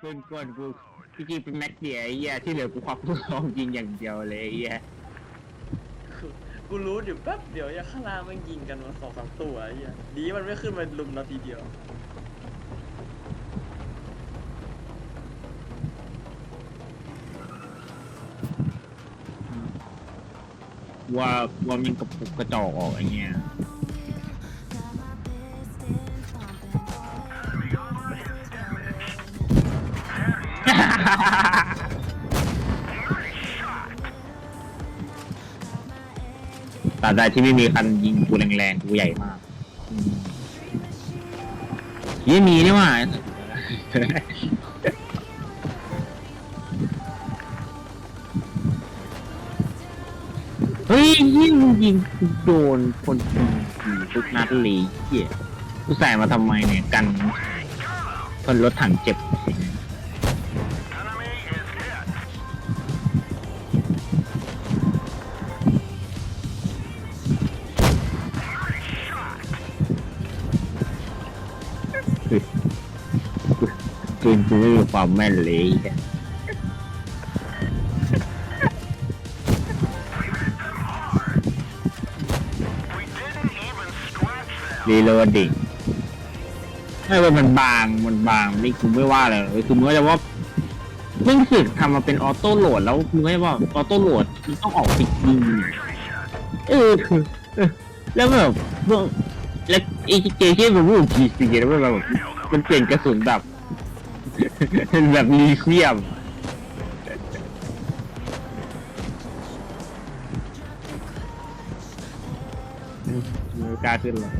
ปืนกลกูจริงๆเป็นแม็กเดียไอ้เหี้ยที่เหลือกูควักลูกซองยิงอย่างเดียวเลยไอ้เหี้ยกูกูรู้อยู่แป๊บเดี๋ยวอย่าข้างล่างมันยิงกันมาสองสามตัวไอ้เหี้ยดีมันไม่ขึ้นมาลุมเราทีเดียว ว่าว่ามันกระปุกกระจอกออกไอ้เงี้ย ตราบใดที่ไม่มีคันยิงกูแรงๆกูใหญ่มากยี่มีนี่ว่าเฮ้ยยิงยิงโดนคนยิงทุกนัดเลยเหี้ยกูใส่มาทำไมเนี่ยกันคนรถถังเจ็บ ปืนกูไม่มีความแม่นเลยไอ้เหี้ยรีโลดดิไม่ว่ามันบางมันบางนี่กูไม่ว่าเลยคือมึงก็จะว่ามึงสึกทำมาเป็นออโต้โหลดแล้วมึงก็จะว่าออโต้โหลดมันต้องออกติดยิงเออคือแล้วแบบแล้วไอ้เกมที่มันพูดจีซีแล้วมันแบบมันเปลี่ยนกระสุนแบบ แบบรีเคียมไม่กาขึ้นเลย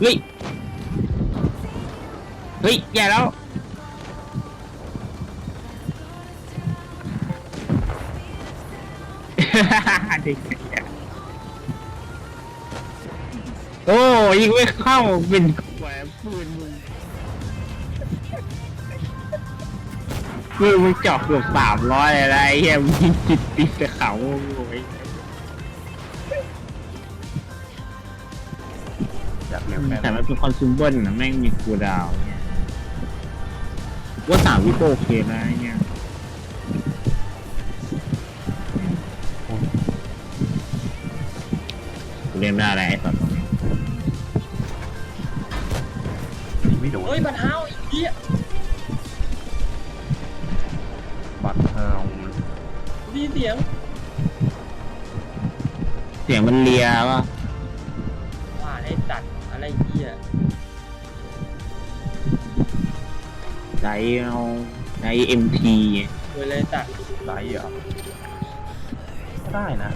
เฮ้ย เฮ้ย แย่แล้ว เด็ก โอ้ยิงไม่เข้าเป็นแหวนปืนมึงปืนมึงเจาะเกือบสามร้อยอะไรเฮียมึงยิงจิตติดแต่เขาโอ้ยอยากเร็วแค่แต่ไหนมันเป็นคอนซูมเบิลนะแม่งมีคูลดาวน์เนี่ยว่าสามวิโปโอเคนะเนี่ยกูเล่นไม่ได้แล้วไอ้สัตว์ตรงนี้ยิงไม่โด ฮ้ยบันเท้าไอ้เหี้ยบัตรเฮาดีเสียง เสียงมันเลียว่ะว่าไอ้ตัดอะไรเหี้ยไดเอาไดเอ็มทีเวลยตัดไลท์เหรอก็ได้นะ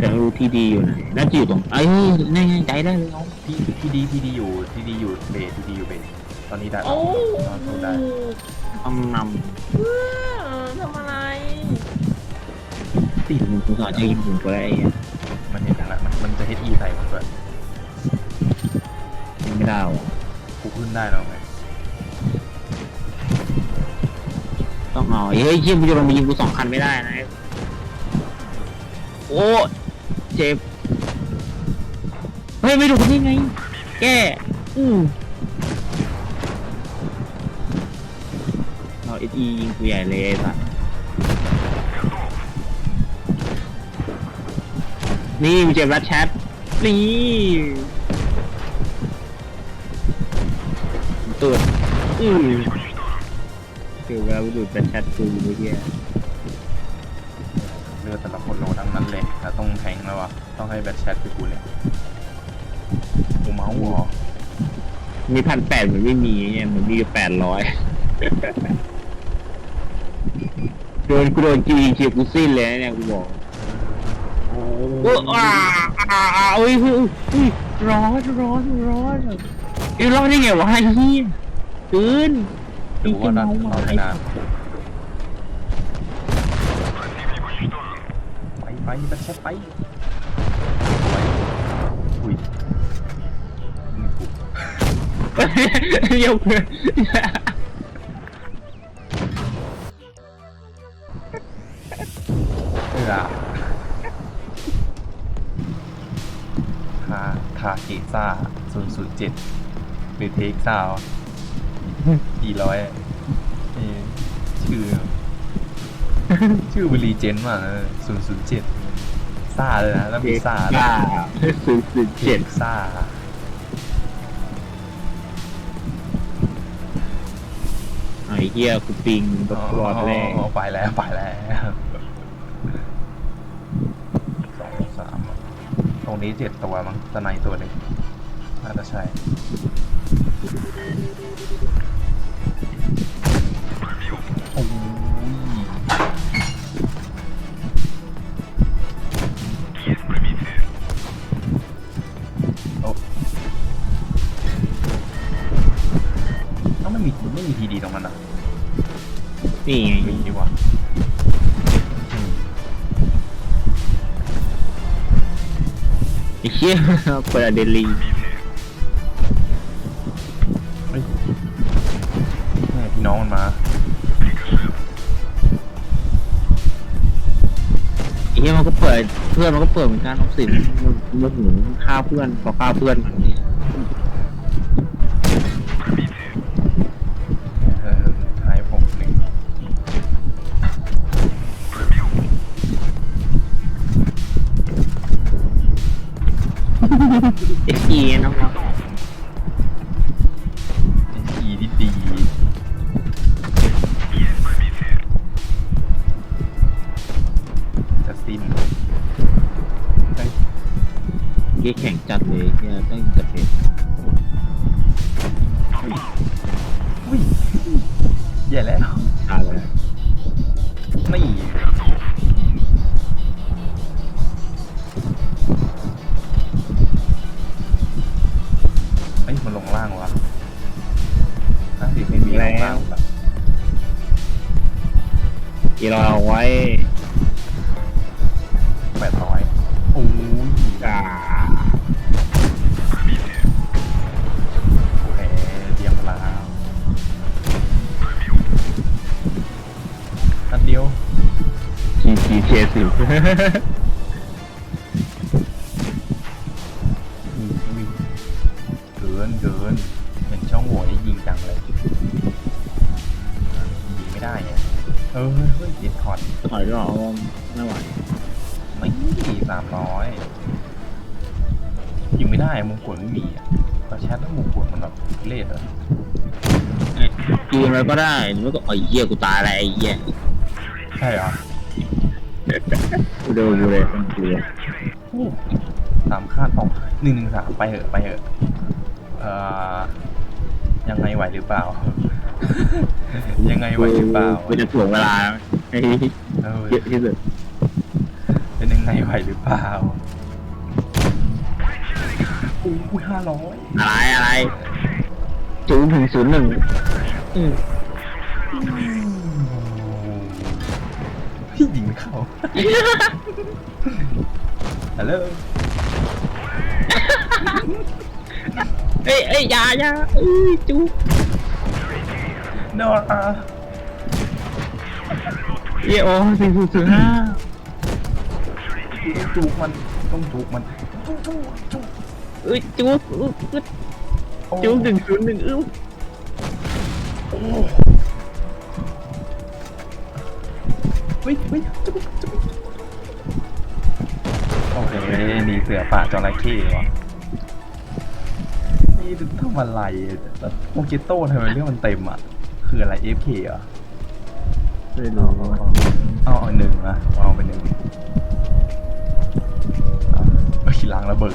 แต่รู้ที่ดีอยู่ไหนน่าจะอยู่ตรงไอ้ยนี่ไงใจได้เลยเอาพี่พี่ดีพี่ดีอยู่พี่ดีอยู่เบสพี่ดีอยู่เบสตอนนี้ได้โอ้ตอนนี้ได้ต้องนเพื่อทำอะไรำติดมึงกูสอนจะยิงมึงก็ได้ไอ้เหี้ยมันเห็นแล้วมันมันจะเฮดอีใส่มันด้วยยิงไม่ได้หรอกูขึ้นได้แล้วไงต้องเอาเฮ้ยเชี่ยมึงจะลงมายิงกูสองคันไม่ได้นะโอ้ เจ็บ เฮ้ย ไม่ดูคนนี้ไง แกอือเอาเอสอียิงกูใหญ่เลยไอ้สัสนี่มึงเจ็บรัดแชทนี่ตูดอือคือเวลาไปดูดรัดแชทกูเมื่อกี้ ลือดแต่ละคนโลทั้งนั้นเลยถ้าต้องแทงแล้วอะต้องให้แบทแชทไปกูเลยกูเมาส์เหรอมีพันแปดมันไม่มีเนี่ยมันมีแปดร้อยโดนกูโดนจีเชียร์กูสิ้นเลยนะเนี่ยกูบอกโอ้โอ้อ่าอ่าอ่าอุ้ยอุ้ยอุ้ยร้อนร้อนร้อนไอ้ร้อนได้ไงวะไอ้เหี้ยตื่นถือว่าดันมาเราไม่นาน ไปไปแบทแชทไปไปอุ้ยมึงกูเดี๋ยวเพื่อนเออคาเกซ่าศูนย์ศูนย์เจ็ดหรือเทคซาวะกี่ร้อยชื่อ ชื่อบรีเจนมากศูนย์ศูนย์เจ็ด ซ่าเลยนะ แล้วมีซ่าด้วยศูนย์ศูนย์เทเจ็ดคซ่า ไอ้เหี้ยกูปิงตกรอดแรกอ๋อไปแล้วไปแล้วสองสามตรงนี้เจ็ดตัวมั้งตะไนตัวหนึ่งน่าจะใช่โอ้ยาไม่มีไม่มีทีดีตรงนั้นอะนี่ไงมีดีกว่าอืมไอ้เหี้ยเปิดอะเดลีเฮ้ยแม่พี่น้องมันมาไอ้เหี้ยมันก็เปิดเพื่อนมันก็เปิดเหมือนกันออมสินมันมันหนุนฆ่าเพื่อนพอฆ่าเพื่อนมันนี่ เหี้ยแข่งจัดเลยเหี้ยต้องจะเป็นอุ้ยแย่แล้วตายเลยนี่เอ้ยมันลงล่างวะห้าสิบไม่มีลงล่างวะ ที่เราเอาไว้ นเกินเห็นช่องโหว่นี่ยิงจังเลยยิงไม่ได้ไงเออเฮ้ยยิงถอดถอยด้วยเหรอไม่ไหวไม่สามร้อยยิงไม่ได้มงกุฎไม่มีอะก็แชทแล้วมงกุฎมันแบบเละเหรอจูนอะไรก็ได้หรือไม่ก็ไอ้เหี้ยกูตายแล้วไอ้เหี้ยใช่เหรอกูเดินกูเลยต้องกูเลยโอ้สามคาดสองหนึ่งหนึ่งสามไปเหอะไปเหอะเอ่อ ยังไงไหวหรือเปล่า ยังไงไหวหรือเปล่ากูจะถ่วงเวลาให้เออเยอะที่สุดเป็นยังไงไหวหรือเปล่าอู้ห้าร้อยอะไรอะไรศูนย์ถึงศูนย์หนึ่งอืมพี่ยิงไม่เข้าฮัลโหล เอ้ยเอ้ยอยาอยาเอ้ยจูโนอาเอ้ยโอ้สี่ศูนย์ศูนย์ห้าต้องจูกมันต้องจูกมันจูกจูกจูกเอ้ยจูอึ๊บอึ๊บโอ้จูหนึ่งศูนย์หนึ่งอึ๊บโอ้เฮ้ยเฮ้ยจูกจูกโอเคนี่เสือป่าจระเข้วะ นี่ทำอะไรแล้วโมเกโต้ทำไมเรื่องมันเต็มอะ คืออะไร FK เหรอไม่รู้เอาเอาหนึ่งนะเอาไปหนึ่งเอาเอาขีล้างระเบิด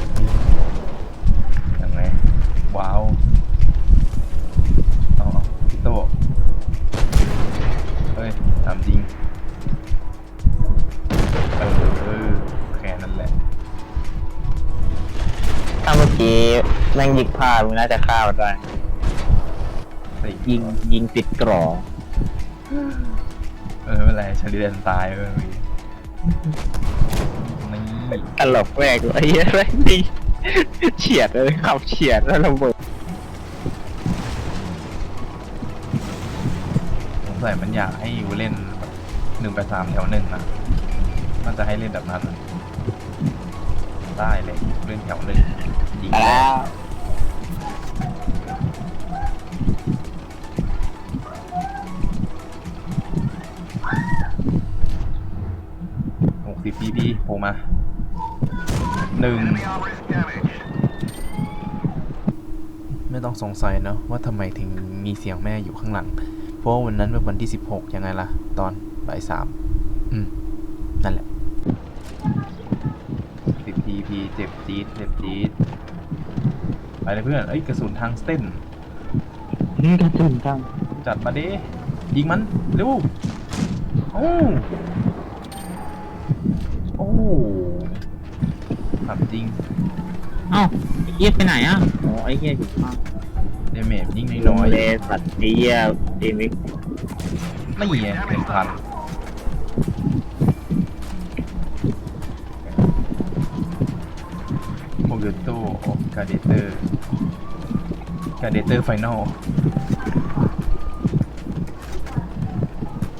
ยังไงว้าวเอาเอาพี่โตเฮ้ยทำจริงเออแค่นั้นแหละถ้าเมื่อกี้ แม่งยิงพลาดมึงน่าจะฆ่ามันได้ใส่ยิงยิงติดกรอเออไม่เป็นไรชาลีแดนตายเออมีนี่ตลกแรกเลยไอ้เหี้ยแม่งยิงเฉียดเลยขับเฉียดแล้วระเบิดสงสัยมันอยากให้ยูเล่นแบบหนึ่งไปสามแถวหนึ่งนะน่าจะให้เล่นแบบนั้นได้เลยเล่นเป็นแถวหนึ่งยิง ไปแล้ว หกสิบปีพีโผล่มาหนึ่งไม่ต้องสงสัยเนอะว่าทำไมถึงมีเสียงแม่อยู่ข้างหลัง เพราะว่าวันนั้นเป็นวันที่ 16 ยังไงล่ะ ตอนบ่ายสามอืม นั่นแหละสิบทีพีเจ็บจี๊ดเจ็บจี๊ดไปเลยเพื่อน เอ้ย กระสุนทางสเต้นนี่กระสุนจังจัดมาดิยิงมัน เร็วโอ้ โอ้ถามจริงเอ้าไอ้เหี้ยไปไหนอะอ๋อไอ้เหี้ยอยู่ข้างเดเมจยิ่งลน้องยเลยสัตว์ไอ้เหี้ยเดมิกๆไม่ไงหนึ่งพันโมเกโต้กาเดเตอร์กาเดเตอร์ไฟนอล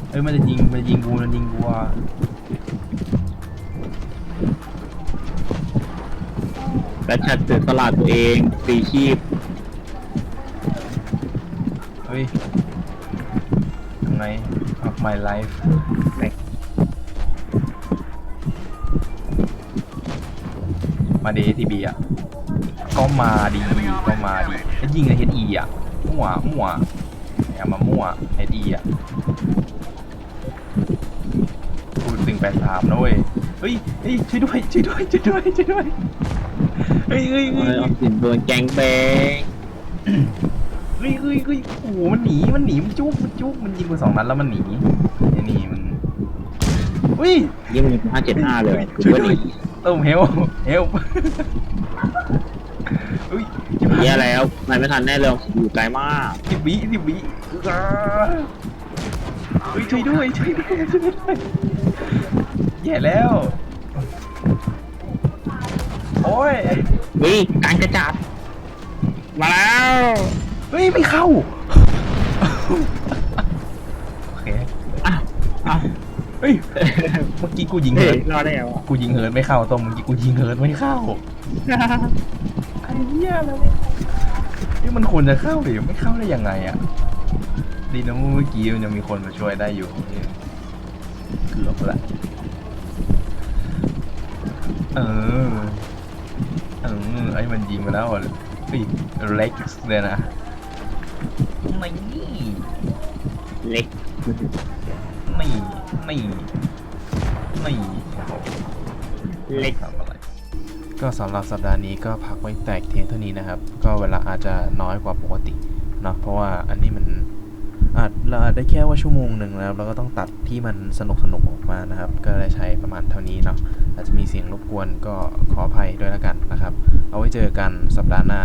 เอ้ยมันจะยิงมันจะยิงกูมันยิงกูอะ และชัดเสือสลัดตัวเองปีชีพเฮ้ยทำไง of my life มาเดทีบีอะ ก็มาดี ก็มาดีไอ้วยิงในเฮดอีอะ มั่ว มั่วอย่ามามั่วเฮดอีอะพูดตึงแปดสามนะเว้ย เฮ้ย เฮ้ย ช่วยด้วย ช่วยด้วย ช่วยด้วย ช่วยด้วย เฮ้ยเฮ้ยเอเฮ้ยอออมสินโดนแกงแบงเฮ้ยเฮ้ยเฮ้ยโอ้โหมันหนี มันหนี มันจุกมันจุกมันยิงไปสองนัดแล้วมันหนีไอ้นี่มันเฮ้ยยิ่งมันห้าเจ็ดห้าเลยคือช่วยว่าด้วยดีต้มเฮลเฮลเฮ้ยจิบเหี้ยแล้วมันไม่ทันแน่เลยอยู่ไกลมากสิบวิสิบวิเฮ้ยช่วยด้วยช่วยด้วยช่วยด้วยแย่แล้ว โอ้ยวิการกระจัดมาแล้วเฮ้ยไม่เข้าโอเคอ้าวอ้าวเฮ้ยเมื่อกี้กูยิงเฮ้เฮิยร์ตรอดได้แล้วกูยิงเฮิร์ตไม่เข้าตรงเมื่อกี้กูยิงเฮิร์ตไม่เข้าไอ้เหี้ยอะไรวะนี่มันควรจะเข้าหรือไม่เข้าได้ยังไงอะดีนะเมื่อกี้มันยังมีคนมาช่วยได้อยู่เกือบละเออ เออไอ้มันยิงมาแล้วอะเฮ้ยเล็กเลยนะไม่นี่เล็กไม่ไม่ไม่โอ้โหเล็กทำอะไรก็สำหรับสัปดาห์นี้ก็พักไว้แตกเทียงเท่านี้นะครับ ก็เวลาอาจจะน้อยกว่าปกติเนาะเพราะว่าอันนี้มันอาจเราอาจได้แค่ว่าชั่วโมงหนึ่งแล้วเราก็ต้องตัดที่มันสนุกสนุกๆออกมานะครับ ก็ได้ใช้ประมาณเท่านี้เนาะ อาจจะมีเสียงรบกวนก็ขออภัยด้วยแล้วกันนะครับ เอาไว้เจอกันสัปดาห์หน้า